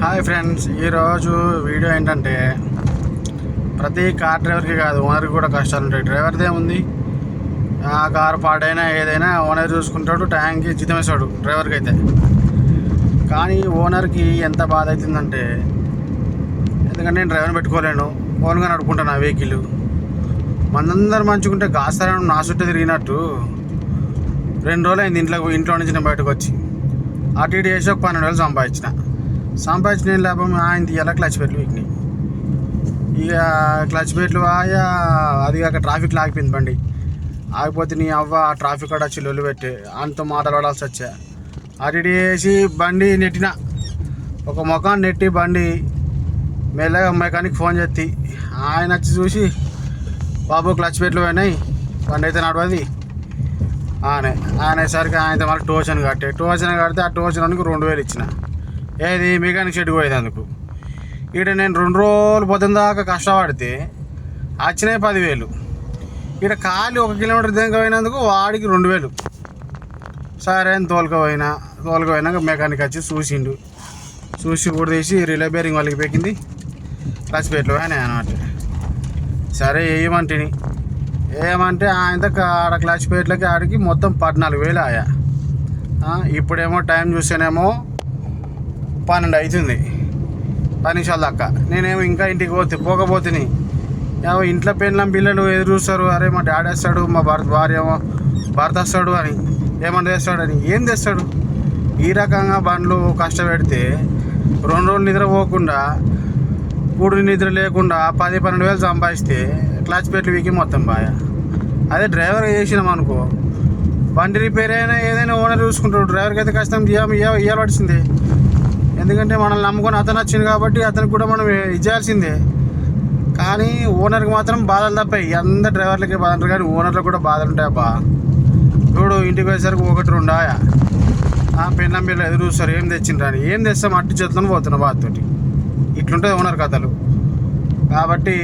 Hi friends ఈరోజు video ఏంటంటే ప్రతి కార్ డ్రైవర్కి కాదు ఓనర్కి కూడా కష్టాలు ఉంటాయి. డ్రైవర్దే ఉంది. ఆ కారు పాడైనా ఏదైనా ఓనర్ చూసుకుంటాడు ట్యాంక్కి జీతం వేస్తాడు డ్రైవర్కి అయితే కానీ ఓనర్కి ఎంత బాధ అవుతుందంటే ఎందుకంటే నేను డ్రైవర్ని పెట్టుకోలేను ఓన్గా నడుపుకుంటాను ఆ వెహికల్. మనందరూ మంచుకుంటే గాస్తారని నా చుట్టూ తిరిగినట్టు రెండు రోజులు అయింది ఇంట్లో ఇంట్లో నుంచి నేను బయటకు వచ్చి. అటు ఇటు చేసి ఒక పన్నెండు రోజులు సంపాదించిన. సంపాదించిన లాభం ఆయన తీయాల క్లచ్ పెట్లు వీటిని. ఇక క్లచ్ పెట్లు ఆయా అది కాక ట్రాఫిక్ ఆగిపోయింది బండి. ఆగిపోతే నీ అవ్వ ఆ ట్రాఫిక్ కూడా వచ్చి లొల్లు పెట్టి అంత మాట్లాడాల్సి వచ్చా. అటు వేసి చేసి బండి నెట్టిన. ఒక ముఖం నెట్టి బండి మెల్లగా మెకానిక్ ఫోన్ చేసి ఆయన వచ్చి చూసి బాబు క్లచ్ పెట్లు పోయినాయి బండి అయితే నడవది. ఆయన ఆయనసరికి ఆయన మళ్ళీ టోచన్ కట్టే. టోచన్ కడితే ఆ టోచన్కి రెండు వేలు ఇచ్చిన. ఏది మెకానిక్ షెడ్కి పోయేదందుకు ఇక్కడ ఈడ నేను రెండు రోజులు పొద్దున దాకా కష్టపడితే వచ్చినాయి పదివేలు. ఈడ ఖాళీ ఒక కిలోమీటర్ దగ్గర పోయినందుకు వాడికి రెండు వేలు. సరే అని తోలుకపోయినా తోలుకపోయినాక మెకానిక్ వచ్చి చూసిండు. చూసి కూడా తీసి రిలే బేరింగ్ వాళ్ళకి పెక్కింది లచ్చిపేటలో పెట్లు అని అనమాట సరే వేయమంటిని ఏమంటే ఆయనతో ఆడ క్లచ్ ఆడికి మొత్తం పద్నాలుగు వేలు ఆయా. ఇప్పుడేమో టైం చూస్తేనేమో పన్నెండు అవుతుంది పది నిమిషాల దాకా. నేనేమో ఇంకా ఇంటికి పోతే పోకపోతేని. ఏమో ఇంట్లో పెళ్ళం పిల్లలు ఎదురు చూస్తారు. అరే మా డాడీ వస్తాడు మా భర్త భార్య భర్త వస్తాడు అని. ఏమన్నా తెస్తాడని ఏం తెస్తాడు ఈ రకంగా బండ్లు కష్టపెడితే రెండు రోజులు నిద్ర పోకుండా కూడి నిద్ర లేకుండా పది పన్నెండు వేలు సంపాదిస్తే క్లచ్ పెట్టి వీకి మొత్తం బాయ. అదే డ్రైవర్ చేసినాం అనుకో. బండి రిపేర్ అయినా ఏదైనా ఓనర్ చూసుకుంటాడు. డ్రైవర్కి అయితే కష్టం ఇవ్వాల్సిందే ఎందుకంటే మనల్ని నమ్ముకొని అతను వచ్చింది కాబట్టి అతనికి కూడా మనం ఇచ్చేయాల్సిందే. కానీ ఓనర్కి మాత్రం బాధలు తప్పాయి అందరు డ్రైవర్లకి బాధ ఉంటారు కానీ ఓనర్లకు కూడా బాధలు ఉంటాయి అబ్బా. చూడు ఇంటికి వచ్చేసరికి ఒకటి రెండాయా ఆ పెన్నం బిల్ల ఎదురు చూస్తారు ఏం తెచ్చిండ్రా అని. ఏం తెస్తాం? అట్టి చేతులను పోతున్నా బాధతోటి ఇట్లుంటుంది ఓనర్ కథలు. కాబట్టి